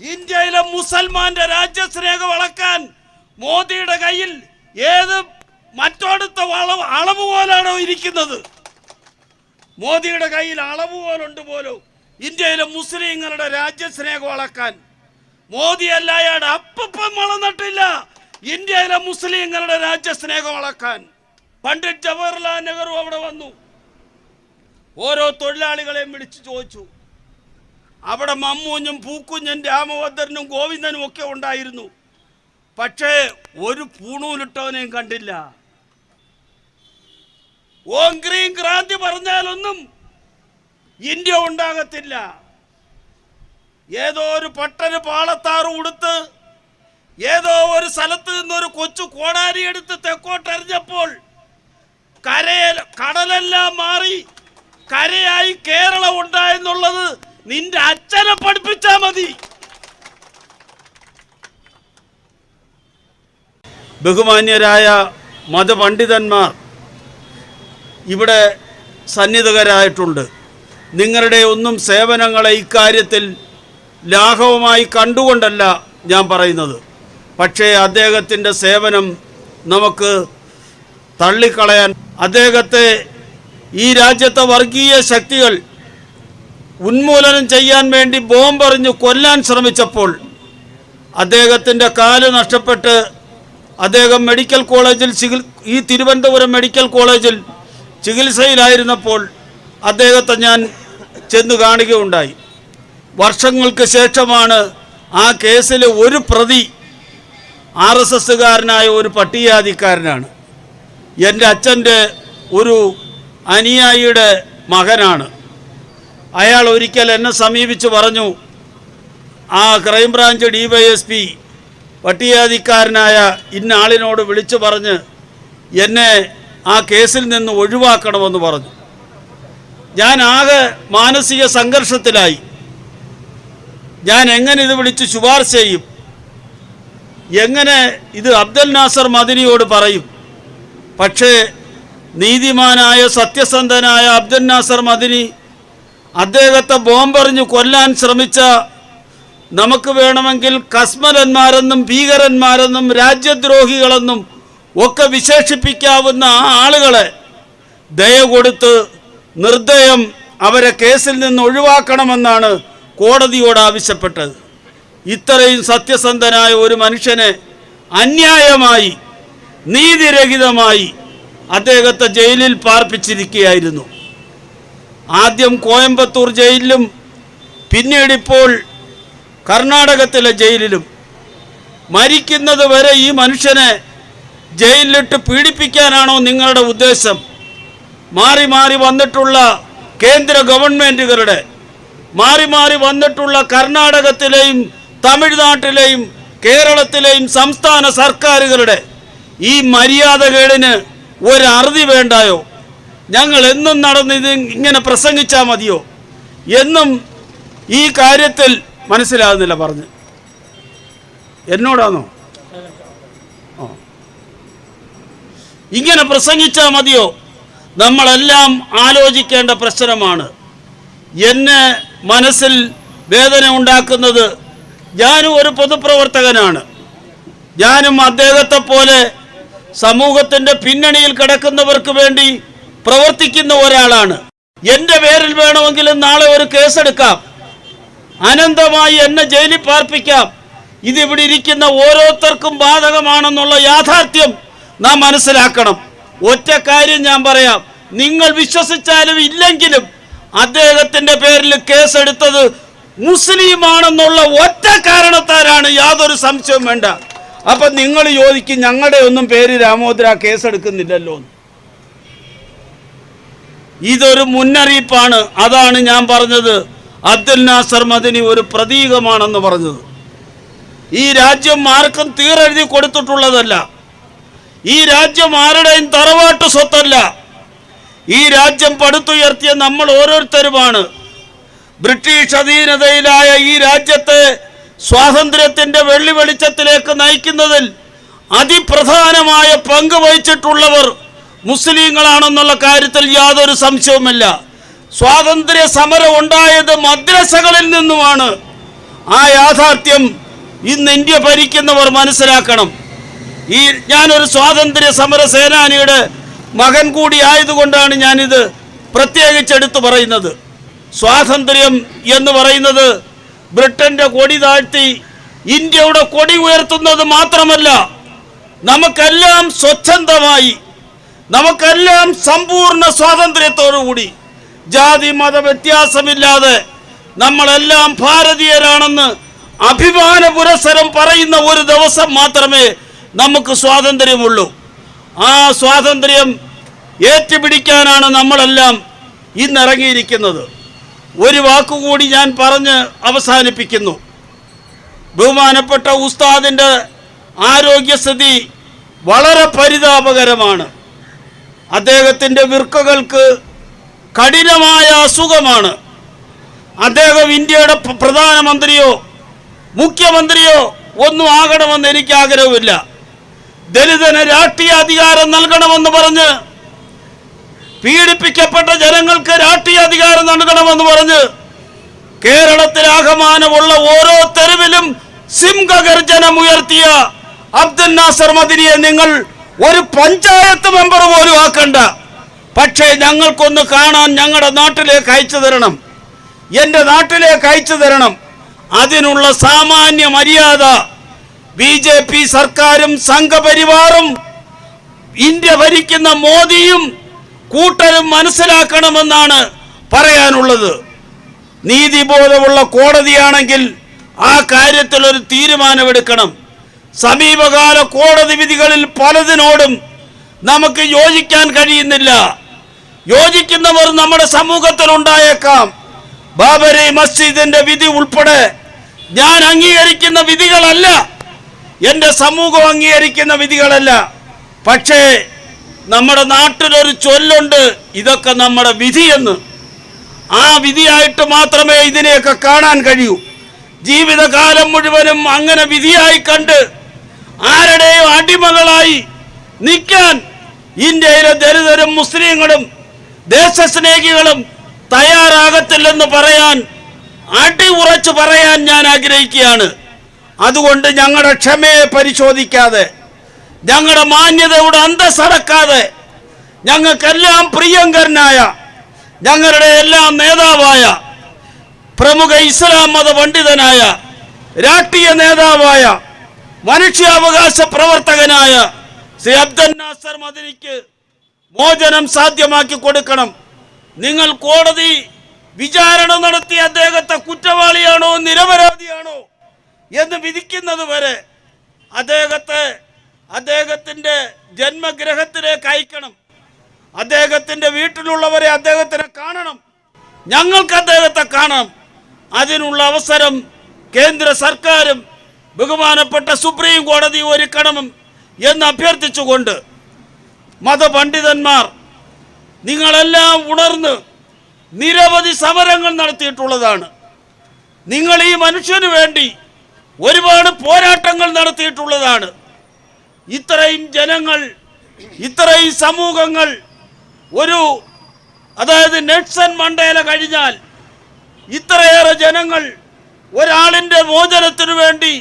ഇന്ത്യയിലെ മുസൽമാന്റെ രാജ്യസ്നേഹ വളക്കാൻ മോദിയുടെ കയ്യിൽ ഏത് മറ്റോടത്തെ വളവ് അളവ് പോലാണോ ഇരിക്കുന്നത്? മോദിയുടെ കയ്യിൽ അളവ് പോലുണ്ട് പോലും. ഇന്ത്യയിലെ മുസ്ലിങ്ങളുടെ രാജ്യസ്നേഹം വളക്കാൻ മോദി അല്ലായാട് അപ്പം വളർന്നിട്ടില്ല. ഇന്ത്യയിലെ മുസ്ലിങ്ങളുടെ രാജ്യസ്നേഹം വളക്കാൻ പണ്ഡിറ്റ് ജവഹർലാൽ നെഹ്റു അവിടെ വന്നു. ഓരോ തൊഴിലാളികളെയും വിളിച്ചു ചോദിച്ചു. അവിടെ മമ്മൂഞ്ഞും പൂക്കുഞ്ഞും രാമഭദ്രനും ഗോവിന്ദനും ഒക്കെ ഉണ്ടായിരുന്നു. പക്ഷേ ഒരു പൂണൂലിട്ടവനെയും കണ്ടില്ല. ഓം ഗ്രീം ക്രാന്തി പറഞ്ഞാലൊന്നും ഇന്ത്യ ഉണ്ടാകത്തില്ല. ഏതോ ഒരു പട്ടന് പാളത്താറ് ഉടുത്ത് ഏതോ ഒരു സ്ഥലത്ത് നിന്നൊരു കൊച്ചു കോടാരി എടുത്ത് തെക്കോട്ടെറിഞ്ഞപ്പോൾ കരയൽ കടലെല്ലാം മാറി കരയായി കേരളം ഉണ്ടായെന്നുള്ളത് നിന്റെ അച്ഛനെ പഠിപ്പിച്ചാ മതി. ബഹുമാന്യരായ മതപണ്ഡിതന്മാർ ഇവിടെ സന്നിധകരായിട്ടുണ്ട് നിങ്ങളുടെ ഒന്നും സേവനങ്ങളെ ഇക്കാര്യത്തിൽ ലാഘവമായി കണ്ടുകൊണ്ടല്ല ഞാൻ പറയുന്നത്. പക്ഷേ അദ്ദേഹത്തിന്റെ സേവനം നമുക്ക് തള്ളിക്കളയാൻ അദ്ദേഹത്തെ ഈ രാജ്യത്തെ വർഗീയ ശക്തികൾ ഉന്മൂലനം ചെയ്യാൻ വേണ്ടി ബോംബെറിഞ്ഞ് കൊല്ലാൻ ശ്രമിച്ചപ്പോൾ അദ്ദേഹത്തിന്റെ കാൽ നഷ്ടപ്പെട്ട് അദ്ദേഹം മെഡിക്കൽ കോളേജിൽ ചികിൽ ഈ തിരുവനന്തപുരം മെഡിക്കൽ കോളേജിൽ ചികിത്സയിലായിരുന്നപ്പോൾ അദ്ദേഹത്തെ ഞാൻ ചെന്ന് കാണുകയുണ്ടായി. വർഷങ്ങൾക്ക് ശേഷമാണ് ആ കേസിലെ ഒരു പ്രതി ആർ എസ് എസ്സുകാരനായ ഒരു പട്ടികജാതിക്കാരനാണ്. എന്റെ അച്ഛന്റെ ഒരു അനുയായിയുടെ മകനാണ്. അയാൾ ഒരിക്കൽ എന്നെ സമീപിച്ച് പറഞ്ഞു ആ crime branch D Y S P പട്ടികാധിക്കാരനായ ഇന്നാളിനോട് വിളിച്ചു പറഞ്ഞ് എന്നെ ആ കേസിൽ നിന്ന് ഒഴിവാക്കണമെന്ന് പറഞ്ഞു. ഞാൻ ആകെ മാനസിക സംഘർഷത്തിലായി. ഞാൻ എങ്ങനെ ഇത് വിളിച്ച് ശുപാർശ ചെയ്യും? എങ്ങനെ ഇത് അബ്ദുൽ നാസർ മദിനിയോട് പറയും? പക്ഷേ നീതിമാനായ സത്യസന്ധനായ അബ്ദുൽ നാസർ മദിനി അദ്ദേഹത്തെ ബോംബെറിഞ്ഞ് കൊല്ലാൻ ശ്രമിച്ച നമുക്ക് വേണമെങ്കിൽ കസ്മലന്മാരെന്നും ഭീകരന്മാരെന്നും രാജ്യദ്രോഹികളെന്നും ഒക്കെ വിശേഷിപ്പിക്കാവുന്ന ആ ആളുകളെ ദയ കൊടുത്ത് നിർദ്ദയം അവരെ കേസിൽ നിന്ന് ഒഴിവാക്കണമെന്നാണ് കോടതിയോട് ആവശ്യപ്പെട്ടത്. ഇത്രയും സത്യസന്ധനായ ഒരു മനുഷ്യനെ അന്യായമായി നീതിരഹിതമായി അദ്ദേഹത്തെ ജയിലിൽ പാർപ്പിച്ചിരിക്കുകയായിരുന്നു. ആദ്യം കോയമ്പത്തൂർ ജയിലിലും പിന്നീട് ഇപ്പോൾ കർണാടകത്തിലെ ജയിലിലും. മരിക്കുന്നത് വരെ ഈ മനുഷ്യനെ ജയിലിലിട്ട് പീഡിപ്പിക്കാനാണോ നിങ്ങളുടെ ഉദ്ദേശം? മാറി മാറി വന്നിട്ടുള്ള കേന്ദ്ര ഗവൺമെന്റുകളുടെ മാറി മാറി വന്നിട്ടുള്ള കർണാടകത്തിലെയും തമിഴ്നാട്ടിലെയും കേരളത്തിലെയും സംസ്ഥാന സർക്കാരുകളുടെ ഈ മര്യാദകേടിന് ഒരറുതി വേണ്ടായോ? ഞങ്ങൾ എന്നും നടന്ന് ഇത് ഇങ്ങനെ പ്രസംഗിച്ചാൽ മതിയോ? എന്നും ഈ കാര്യത്തിൽ മനസ്സിലാകുന്നില്ല പറഞ്ഞ്. എന്നോടാണോ? ഇങ്ങനെ പ്രസംഗിച്ചാൽ മതിയോ? നമ്മളെല്ലാം ആലോചിക്കേണ്ട പ്രശ്നമാണ്. എന്നെ മനസ്സിൽ വേദന ഉണ്ടാക്കുന്നത് ഞാനും ഒരു പൊതുപ്രവർത്തകനാണ്. ഞാനും അദ്ദേഹത്തെ പോലെ സമൂഹത്തിന്റെ പിന്നണിയിൽ കിടക്കുന്നവർക്ക് വേണ്ടി പ്രവർത്തിക്കുന്ന ഒരാളാണ്. എന്റെ പേരിൽ വേണമെങ്കിലും നാളെ ഒരു കേസെടുക്കാം. അനന്തമായി എന്നെ ജയിലിൽ പാർപ്പിക്കാം. ഇതിവിടെ ഇരിക്കുന്ന ഓരോരുത്തർക്കും ബാധകമാണെന്നുള്ള യാഥാർത്ഥ്യം നാം മനസ്സിലാക്കണം. ഒറ്റ കാര്യം ഞാൻ പറയാം. നിങ്ങൾ വിശ്വസിച്ചാലും ഇല്ലെങ്കിലും അദ്ദേഹത്തിന്റെ പേരിൽ കേസെടുത്തത് മുസ്ലിമാണെന്നുള്ള ഒറ്റ കാരണത്താലാണ് യാതൊരു സംശയവും വേണ്ട. അപ്പൊ നിങ്ങൾ ചോദിക്കും ഞങ്ങളുടെ ഒന്നും പേര് രാമോദ്ര കേസെടുക്കുന്നില്ലല്ലോ എന്ന്. ഇതൊരു മുന്നറിയിപ്പാണ്. അതാണ് ഞാൻ പറഞ്ഞത്. അബ്ദുൽ നാസർ മദിനി ഒരു പ്രതീകമാണെന്ന് പറഞ്ഞത്. ഈ രാജ്യം ആർക്കും തീരെഴുതി കൊടുത്തിട്ടുള്ളതല്ല. ഈ രാജ്യം ആരുടെയും തറവാട്ട് സ്വത്തല്ല. ഈ രാജ്യം പടുത്തുയർത്തിയ നമ്മൾ ഓരോരുത്തരുമാണ്. ബ്രിട്ടീഷ് അധീനതയിലായ ഈ രാജ്യത്തെ സ്വാതന്ത്ര്യത്തിന്റെ വെള്ളി വെളിച്ചത്തിലേക്ക് നയിക്കുന്നതിൽ അതിപ്രധാനമായ പങ്ക് വഹിച്ചിട്ടുള്ളവർ മുസ്ലിങ്ങളാണെന്നുള്ള കാര്യത്തിൽ യാതൊരു സംശയവുമില്ല. സ്വാതന്ത്ര്യ സമരം ഉണ്ടായത് മദ്രസകളിൽ നിന്നുമാണ്. ആ യാഥാർത്ഥ്യം ഇന്ന് ഇന്ത്യ ഭരിക്കുന്നവർ മനസ്സിലാക്കണം. ഈ ഞാനൊരു സ്വാതന്ത്ര്യ സമര സേനാനിയുടെ മകൻ കൂടി ആയതുകൊണ്ടാണ് ഞാനിത് പ്രത്യേകിച്ച് എടുത്തു പറയുന്നത്. സ്വാതന്ത്ര്യം എന്ന് പറയുന്നത് ബ്രിട്ടന്റെ കൊടി താഴ്ത്തി ഇന്ത്യയുടെ കൊടി ഉയർത്തുന്നത് മാത്രമല്ല നമുക്കെല്ലാം സ്വച്ഛന്തമായി നമുക്കെല്ലാം സമ്പൂർണ സ്വാതന്ത്ര്യത്തോടുകൂടി. ജാതി മത വ്യത്യാസമില്ലാതെ നമ്മളെല്ലാം ഭാരതീയരാണെന്ന് അഭിമാന പുരസരം പറയുന്ന ഒരു ദിവസം മാത്രമേ നമുക്ക് സ്വാതന്ത്ര്യമുള്ളൂ. ആ സ്വാതന്ത്ര്യം ഏറ്റുപിടിക്കാനാണ് നമ്മളെല്ലാം ഇന്നിറങ്ങിയിരിക്കുന്നത്. ഒരു വാക്കുകൂടി ഞാൻ പറഞ്ഞ് അവസാനിപ്പിക്കുന്നു. ബഹുമാനപ്പെട്ട ഉസ്താദിന്റെ ആരോഗ്യസ്ഥിതി വളരെ പരിതാപകരമാണ്. അദ്ദേഹത്തിന്റെ വിർക്കകൾക്ക് കഠിനമായ അസുഖമാണ്. അദ്ദേഹം ഇന്ത്യയുടെ പ്രധാനമന്ത്രിയോ മുഖ്യമന്ത്രിയോ ഒന്നും ആകണമെന്ന് എനിക്ക് ആഗ്രഹമില്ല ദലിതന് രാഷ്ട്രീയ അധികാരം നൽകണമെന്ന് പറഞ്ഞ് പീഡിപ്പിക്കപ്പെട്ട ജനങ്ങൾക്ക് രാഷ്ട്രീയ അധികാരം നൽകണമെന്ന് പറഞ്ഞ് കേരളത്തിൽ ആഹമാനമുള്ള ഓരോ തെരുവിലും സിംഹഗർജനം ഉയർത്തിയ അബ്ദുൽ നാസർ മദിനിയെ നിങ്ങൾ ഒരു പഞ്ചായത്ത് മെമ്പർ പോലും ആക്കണ്ട. പക്ഷേ ഞങ്ങൾക്കൊന്ന് കാണാൻ ഞങ്ങളുടെ നാട്ടിലേക്ക് അയച്ചു തരണം. എന്റെ നാട്ടിലേക്ക് അയച്ചു തരണം. അതിനുള്ള സാമാന്യ മര്യാദ ബി ജെ പി സർക്കാരും സംഘപരിവാറും ഇന്ത്യ ഭരിക്കുന്ന മോദിയും കൂട്ടരും മനസ്സിലാക്കണമെന്നാണ് പറയാനുള്ളത്. നീതിബോധമുള്ള കോടതിയാണെങ്കിൽ ആ കാര്യത്തിൽ ഒരു തീരുമാനമെടുക്കണം. സമീപകാല കോടതി വിധികളിൽ പലതിനോടും നമുക്ക് യോജിക്കാൻ കഴിയുന്നില്ല. യോജിക്കുന്നവർ നമ്മുടെ സമൂഹത്തിൽ ഉണ്ടായേക്കാം ബാബരി മസ്ജിദിന്റെ വിധി ഉൾപ്പെടെ ഞാൻ അംഗീകരിക്കുന്ന വിധികളല്ല. എന്റെ സമൂഹം അംഗീകരിക്കുന്ന വിധികളല്ല. പക്ഷേ നമ്മുടെ നാട്ടിലൊരു ചൊല്ലുണ്ട്. ഇതൊക്കെ നമ്മുടെ വിധിയെന്ന് ആ വിധിയായിട്ട് മാത്രമേ ഇതിനെയൊക്കെ കാണാൻ കഴിയൂ. ജീവിതകാലം മുഴുവനും അങ്ങനെ വിധിയായി കണ്ട് ആരുടെയും അടിമകളായി നിൽക്കാൻ ഇന്ത്യയിലെ ദരിദ്രരും മുസ്ലിങ്ങളും ദേശസ്നേഹികളും തയ്യാറാകത്തില്ലെന്ന് പറയാൻ അടി ഉറച്ചു പറയാൻ ഞാൻ ആഗ്രഹിക്കുകയാണ്. അതുകൊണ്ട് ഞങ്ങളുടെ ക്ഷമയെ പരിശോധിക്കാതെ ഞങ്ങളുടെ മാന്യതയുടെ അന്തസ്സടക്കാതെ ഞങ്ങൾക്കെല്ലാം പ്രിയങ്കരനായ ഞങ്ങളുടെ എല്ലാം നേതാവായ പ്രമുഖ ഇസ്ലാം മത പണ്ഡിതനായ രാഷ്ട്രീയ നേതാവായ മനുഷ്യാവകാശ പ്രവർത്തകനായ ശ്രീ അബ്ദൽ നാസർ മദനിക്ക് മോചനം സാധ്യമാക്കി കൊടുക്കണം. നിങ്ങൾ കോടതി വിചാരണ നടത്തി അദ്ദേഹത്തെ കുറ്റവാളിയാണോ നിരപരാധിയാണോ എന്ന് വിധിക്കുന്നത് വരെ അദ്ദേഹത്തെ അദ്ദേഹത്തിന്റെ ജന്മഗ്രഹത്തിലേക്ക് അയക്കണം. അദ്ദേഹത്തിന്റെ വീട്ടിലുള്ളവരെ അദ്ദേഹത്തിനെ കാണണം. ഞങ്ങൾക്ക് അദ്ദേഹത്തെ കാണണം അതിനുള്ള അവസരം കേന്ദ്ര സർക്കാരും ബഹുമാനപ്പെട്ട സുപ്രീം കോടതി ഒരുക്കണം എന്ന് അഭ്യർത്ഥിച്ചുകൊണ്ട് മതപണ്ഡിതന്മാർ നിങ്ങളെല്ലാം ഉണർന്ന് നിരവധി സമരങ്ങൾ നടത്തിയിട്ടുള്ളതാണ്. നിങ്ങൾ ഈ മനുഷ്യന് വേണ്ടി ഒരുപാട് പോരാട്ടങ്ങൾ നടത്തിയിട്ടുള്ളതാണ്. ഇത്രയും ജനങ്ങൾ ഇത്രയും സമൂഹങ്ങൾ ഒരു അതായത് നെൽസൺ മണ്ടേല കഴിഞ്ഞാൽ ഇത്രയേറെ ജനങ്ങൾ ഒരാളിന്റെ മോചനത്തിനു വേണ്ടി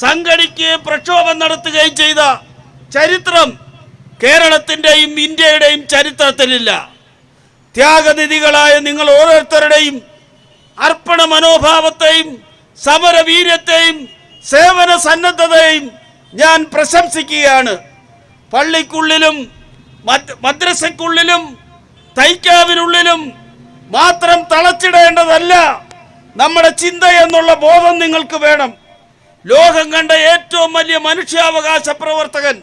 സംഘടിക്കുകയും പ്രക്ഷോഭം നടത്തുകയും ചെയ്ത ചരിത്രം കേരളത്തിന്റെയും ഇന്ത്യയുടെയും ചരിത്രത്തിലില്ല. ത്യാഗനിധികളായ നിങ്ങൾ ഓരോരുത്തരുടെയും അർപ്പണ മനോഭാവത്തെയും സമരവീര്യത്തെയും സേവന സന്നദ്ധതയും ഞാൻ പ്രശംസിക്കുകയാണ്. പള്ളിക്കുള്ളിലും മദ്- മദ്രസയ്ക്കുള്ളിലും തൈക്കാവിനുള്ളിലും മാത്രം തളച്ചിടേണ്ടതല്ല നമ്മുടെ ചിന്ത എന്നുള്ള ബോധം നിങ്ങൾക്ക് വേണം. ലോകം കണ്ട ഏറ്റവും വലിയ മനുഷ്യാവകാശ പ്രവർത്തകൻ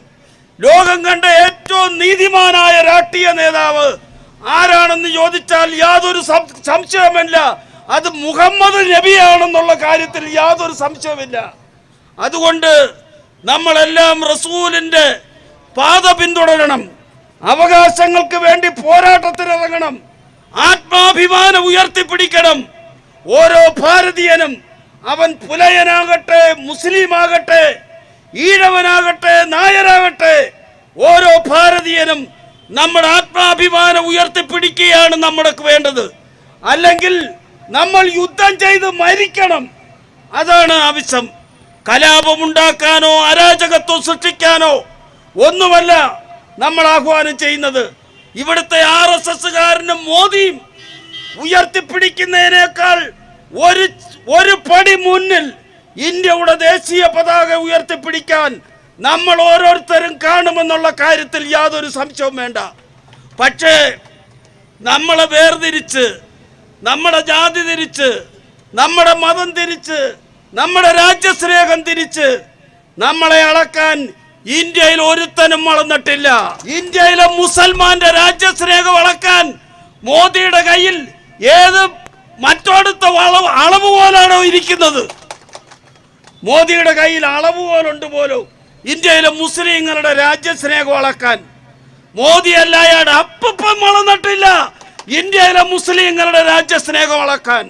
ലോകം കണ്ട ഏറ്റവും നീതിമാനായ രാഷ്ട്രീയ നേതാവ് ആരാണെന്ന് ചോദിച്ചാൽ യാതൊരു സംശയമില്ല അത് മുഹമ്മദ് നബിയാണെന്നുള്ള കാര്യത്തിൽ യാതൊരു സംശയമില്ല അതുകൊണ്ട് നമ്മളെല്ലാം റസൂലിന്റെ പാത പിന്തുടരണം. അവകാശങ്ങൾക്ക് വേണ്ടി പോരാട്ടത്തിനിറങ്ങണം. ആത്മാഭിമാനം ഉയർത്തിപ്പിടിക്കണം. ഓരോ ഭാരതീയനും അവൻ പുലയനാകട്ടെ മുസ്ലിം ആകട്ടെ ഈഴവനാകട്ടെ നായരാകട്ടെ ഓരോ ഭാരതീയനും നമ്മുടെ ആത്മാഭിമാനം ഉയർത്തിപ്പിടിക്കുകയാണ് നമ്മൾക്ക് വേണ്ടത്. അല്ലെങ്കിൽ നമ്മൾ യുദ്ധം ചെയ്ത് മരിക്കണം. അതാണ് ആവശ്യം. കലാപമുണ്ടാക്കാനോ അരാജകത്വം സൃഷ്ടിക്കാനോ ഒന്നുമല്ല നമ്മൾ ആഹ്വാനം ചെയ്യുന്നത്. ഇവിടുത്തെ ആർ എസ് എസ്സുകാരനും മോദിയും ഉയർത്തിപ്പിടിക്കുന്നതിനേക്കാൾ ഒരു ഒരു പടി മുന്നിൽ ഇന്ത്യയുടെ ദേശീയ പതാക ഉയർത്തിപ്പിടിക്കാൻ നമ്മൾ ഓരോരുത്തരും കാണുമെന്നുള്ള കാര്യത്തിൽ യാതൊരു സംശയവും വേണ്ട. പക്ഷേ നമ്മളെ വേർതിരിച്ച് നമ്മുടെ ജാതി തിരിച്ച് നമ്മുടെ മതം തിരിച്ച് നമ്മുടെ രാജ്യസ്നേഹം തിരിച്ച് നമ്മളെ അളക്കാൻ ഇന്ത്യയിൽ ഒരുത്തനും വളർന്നിട്ടില്ല ഇന്ത്യയിലെ മുസൽമാന്റെ രാജ്യസ്നേഹം അളക്കാൻ മോദിയുടെ കയ്യിൽ ഏത് മറ്റോടത്തെ അളവ് അളവ് പോലാണോ ഇരിക്കുന്നത്. മോദിയുടെ കയ്യിൽ അളവ് പോലുണ്ട് പോലും. ഇന്ത്യയിലെ മുസ്ലിങ്ങളുടെ രാജ്യസ്നേഹം അളക്കാൻ മോദി അല്ലായാട് അപ്പം വളർന്നിട്ടില്ല. ഇന്ത്യയിലെ മുസ്ലിങ്ങളുടെ രാജ്യസ്നേഹം അളക്കാൻ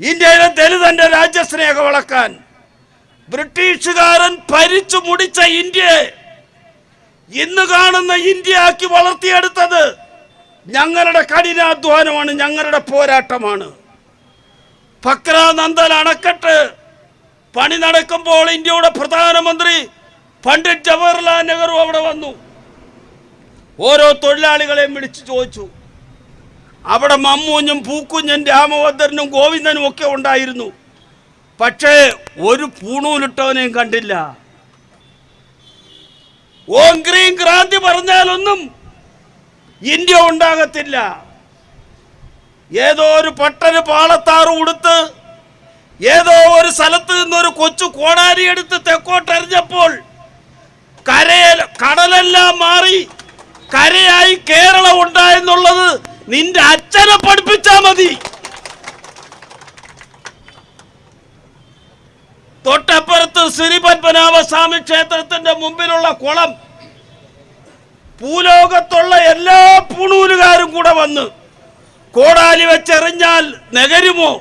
ഇന്ത്യയിലെ ദലിതന്റെ രാജ്യസ്നേഹം അളക്കാൻ ബ്രിട്ടീഷുകാരൻ ഭരിച്ചു മുടിച്ച ഇന്ത്യയെ ഇന്ന് കാണുന്ന ഇന്ത്യ ഇന്ത്യയാക്കി വളർത്തിയെടുത്തത് ഞങ്ങളുടെ കഠിനാധ്വാനമാണ് ഞങ്ങളുടെ പോരാട്ടമാണ്. നന്ദൻ അണക്കെട്ട് പണി നടക്കുമ്പോൾ ഇന്ത്യയുടെ പ്രധാനമന്ത്രി പണ്ഡിറ്റ് ജവഹർലാൽ നെഹ്റു അവിടെ വന്നു. ഓരോ തൊഴിലാളികളെയും വിളിച്ചു ചോദിച്ചു. അവിടെ മമ്മൂഞ്ഞും പൂക്കുഞ്ഞും രാമഭദ്രനും ഗോവിന്ദനും ഒക്കെ ഉണ്ടായിരുന്നു. പക്ഷേ ഒരു പൂണൂലിട്ടവനെയും കണ്ടില്ല. ഓം ഗ്രീൻ ക്രാന്തി പറഞ്ഞാലൊന്നും ഇന്ത്യ ഉണ്ടാകത്തില്ല. ഏതോ ഒരു പട്ടന് പാളത്താറ് ഉടുത്ത് ഏതോ ഒരു സ്ഥലത്ത് നിന്നൊരു കൊച്ചു കോടാരി എടുത്ത് തെക്കോട്ടെറിഞ്ഞപ്പോൾ കരയ കടലെല്ലാം മാറി കരയായി കേരളം ഉണ്ടായെന്നുള്ളത് നിന്റെ അച്ഛനെ പഠിപ്പിച്ചാ മതി. തൊട്ടപ്പുറത്ത് ശ്രീപത്മനാഭസ്വാമി പത്മനാഭ സ്വാമി ക്ഷേത്രത്തിന്റെ മുമ്പിലുള്ള കുളം ഭൂലോകത്തുള്ള എല്ലാ പൂണൂലുകാരും കൂടെ വന്ന് കോടാലി വെച്ചെറിഞ്ഞാൽ നഗരുമോ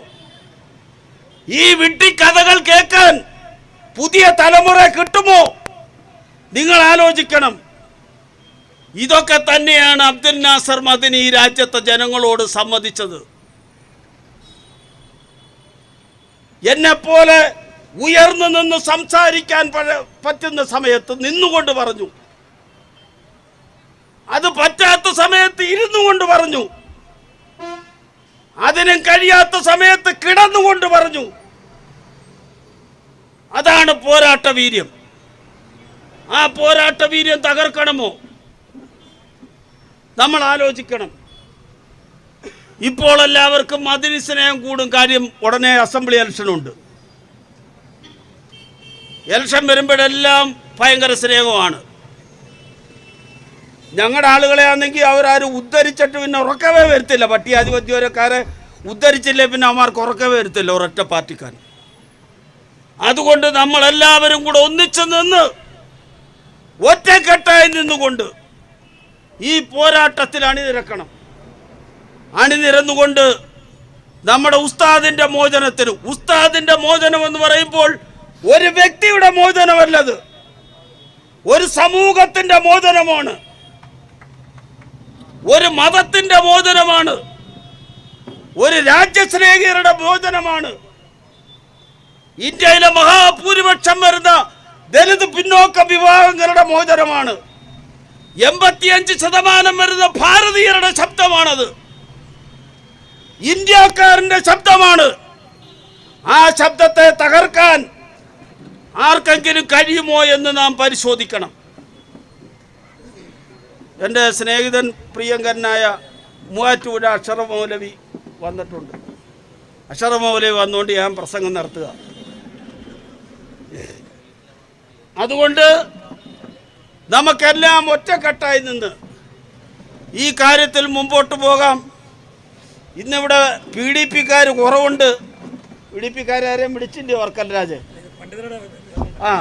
ഈ വിട്ടിക്കഥകൾ കേൾക്കാൻ പുതിയ തലമുറ കിട്ടുമോ? നിങ്ങൾ ആലോചിക്കണം. ഇതൊക്കെ തന്നെയാണ് അബ്ദുൽ നാസർ മദിനി ഈ രാജ്യത്തെ ജനങ്ങളോട് സമ്മതിച്ചത്. എന്നെപ്പോലെ ഉയർന്നു നിന്ന് സംസാരിക്കാൻ പറ്റുന്ന സമയത്ത് നിന്നുകൊണ്ട് പറഞ്ഞു. അത് പറ്റാത്ത സമയത്ത് ഇരുന്നു കൊണ്ട് പറഞ്ഞു. അതിനും കഴിയാത്ത സമയത്ത് കിടന്നുകൊണ്ട് പറഞ്ഞു. അതാണ് പോരാട്ട വീര്യം. ആ പോരാട്ട വീര്യം തകർക്കണമോ? നമ്മൾ ആലോചിക്കണം. ഇപ്പോൾ എല്ലാവർക്കും മതിനി സ്നേഹം കൂടും കാര്യം ഉടനെ അസംബ്ലി ഇലക്ഷൻ ഉണ്ട്. ഇലക്ഷൻ വരുമ്പോഴെല്ലാം ഭയങ്കര സ്നേഹമാണ് ഞങ്ങളുടെ ആളുകളെ ആണെങ്കിൽ അവരാരും ഉദ്ധരിച്ചിട്ട് പിന്നെ ഉറക്കവേ വരത്തില്ല. പട്ടിയാധിപത്യക്കാരെ ഉദ്ധരിച്ചില്ലേ പിന്നെ അവന്മാർക്ക് ഉറക്കവേ വരത്തില്ല ഒരൊറ്റ പാർട്ടിക്കാർ അതുകൊണ്ട് നമ്മളെല്ലാവരും കൂടെ ഒന്നിച്ചു നിന്ന് ഒറ്റക്കെട്ടായി നിന്നുകൊണ്ട് ഈ പോരാട്ടത്തിൽ അണിനിരക്കണം. അണിനിരന്നുകൊണ്ട് നമ്മുടെ ഉസ്താദിന്റെ മോചനത്തിന് ഉസ്താദിന്റെ മോചനം എന്ന് പറയുമ്പോൾ ഒരു വ്യക്തിയുടെ മോചനമല്ലത്. ഒരു സമൂഹത്തിന്റെ മോചനമാണ്. ഒരു മതത്തിന്റെ മോചനമാണ്. ഒരു രാജ്യസ്നേഹികളുടെ മോചനമാണ്. ഇന്ത്യയിലെ മഹാഭൂരിപക്ഷം വരുന്ന ദലിത് പിന്നോക്ക വിഭാഗങ്ങളുടെ മോചനമാണ്. എൺപത്തിയഞ്ച് ശതമാനം വരുന്ന ഭാരതീയരുടെ ശബ്ദമാണത്. ഇന്ത്യക്കാരന്റെ ശബ്ദമാണ്. ആ ശബ്ദത്തെ തകർക്കാൻ ആർക്കെങ്കിലും കഴിയുമോ എന്ന് നാം പരിശോധിക്കണം. എന്റെ സ്നേഹിതൻ പ്രിയങ്കരനായ മൂവാറ്റൂര് അക്ഷര മൗലവി വന്നിട്ടുണ്ട്. അക്ഷര മൗലവി വന്നുകൊണ്ട് ഞാൻ പ്രസംഗം നടത്തുക. അതുകൊണ്ട് നമുക്കെല്ലാം ഒറ്റക്കെട്ടായി നിന്ന് ഈ കാര്യത്തിൽ മുമ്പോട്ട് പോകാം. ഇന്നിവിടെ പി ഡി പിക്കാർ കുറവുണ്ട്. പി ഡി പിക്കാരും വിളിച്ചില്ലേ വർക്കൽ രാജ്? ആ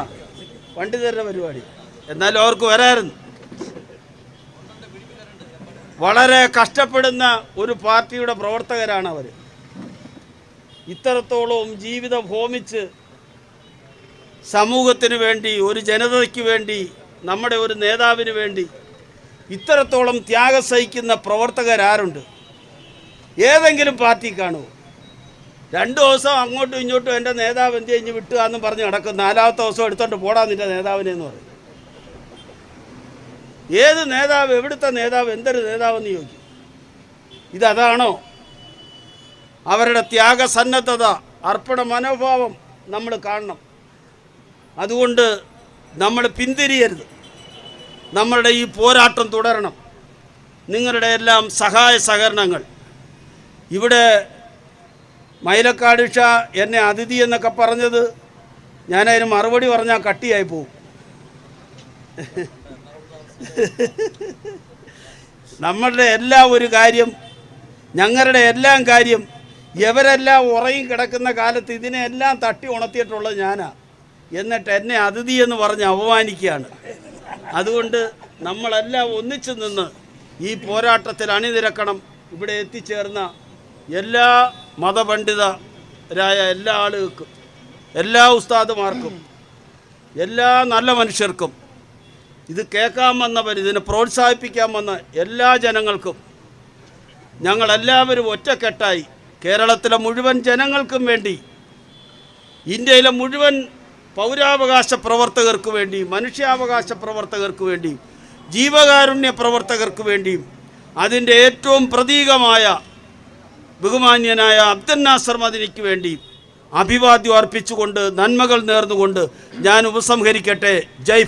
പണ്ഡിതരുടെ പരിപാടി. എന്നാലും അവർക്ക് വരായിരുന്നു. വളരെ കഷ്ടപ്പെടുന്ന ഒരു പാർട്ടിയുടെ പ്രവർത്തകരാണ് അവർ ഇത്രത്തോളം ജീവിതം ഹോമിച്ച് സമൂഹത്തിന് വേണ്ടി ഒരു ജനതയ്ക്ക് വേണ്ടി നമ്മുടെ ഒരു നേതാവിന് വേണ്ടി ഇത്രത്തോളം ത്യാഗം സഹിക്കുന്ന പ്രവർത്തകരാരുണ്ട്. ഏതെങ്കിലും പാർട്ടി കാണുമോ? രണ്ട് ദിവസം അങ്ങോട്ടും ഇങ്ങോട്ടും എന്റെ നേതാവ് എന്ത് കഴിഞ്ഞ് വിട്ടുക എന്ന് പറഞ്ഞ് കിടക്കും നാലാമത്തെ ദിവസം എടുത്തോണ്ട് പോടാ നിന്റെ നേതാവിനെ എന്ന് പറയും. ഏത് നേതാവ് എവിടുത്തെ നേതാവ് എന്തൊരു നേതാവെന്ന് ചോദിക്കും. ഇതതാണോ? അവരുടെ ത്യാഗസന്നദ്ധത അർപ്പണ മനോഭാവം നമ്മൾ കാണണം. അതുകൊണ്ട് നമ്മൾ പിന്തിരിയരുത്. നമ്മളുടെ ഈ പോരാട്ടം തുടരണം. നിങ്ങളുടെ എല്ലാം സഹായ സഹകരണങ്ങൾ. ഇവിടെ മൈലക്കാട് ഷാ എന്നെ അതിഥി എന്നൊക്കെ പറഞ്ഞത് ഞാനതിന് മറുപടി പറഞ്ഞാൽ കട്ടിയായി പോകും നമ്മളുടെ എല്ലാ ഒരു കാര്യം ഞങ്ങളുടെ എല്ലാം കാര്യം ഇവരെല്ലാം ഉറയും കിടക്കുന്ന കാലത്ത് ഇതിനെല്ലാം തട്ടി ഉണർത്തിയിട്ടുള്ളത് ഞാനാ. എന്നിട്ട് എന്നെ അതിഥി എന്ന് പറഞ്ഞ് അപമാനിക്കുകയാണ്. അതുകൊണ്ട് നമ്മളെല്ലാം ഒന്നിച്ചു നിന്ന് ഈ പോരാട്ടത്തിൽ അണിനിരക്കണം. ഇവിടെ എത്തിച്ചേർന്ന എല്ലാ മതപണ്ഡിതരായ എല്ലാ ആളുകൾക്കും എല്ലാ ഉസ്താദുമാർക്കും എല്ലാ നല്ല മനുഷ്യർക്കും ഇത് കേൾക്കാൻ വന്നവർ ഇതിനെ പ്രോത്സാഹിപ്പിക്കാൻ വന്ന എല്ലാ ജനങ്ങൾക്കും ഞങ്ങളെല്ലാവരും ഒറ്റക്കെട്ടായി കേരളത്തിലെ മുഴുവൻ ജനങ്ങൾക്കും വേണ്ടി ഇന്ത്യയിലെ മുഴുവൻ പൗരാവകാശ പ്രവർത്തകർക്ക് വേണ്ടി മനുഷ്യാവകാശ പ്രവർത്തകർക്ക് വേണ്ടിയും ജീവകാരുണ്യ പ്രവർത്തകർക്ക് വേണ്ടിയും അതിന്റെ ഏറ്റവും പ്രതീകമായ ബഹുമാന്യനായ അബ്ദുൽ നാസർ മദിനിക്ക് വേണ്ടി അഭിവാദ്യം അർപ്പിച്ചുകൊണ്ട് നന്മകൾ നേർന്നുകൊണ്ട് ഞാൻ ഉപസംഹരിക്കട്ടെ. ജയ്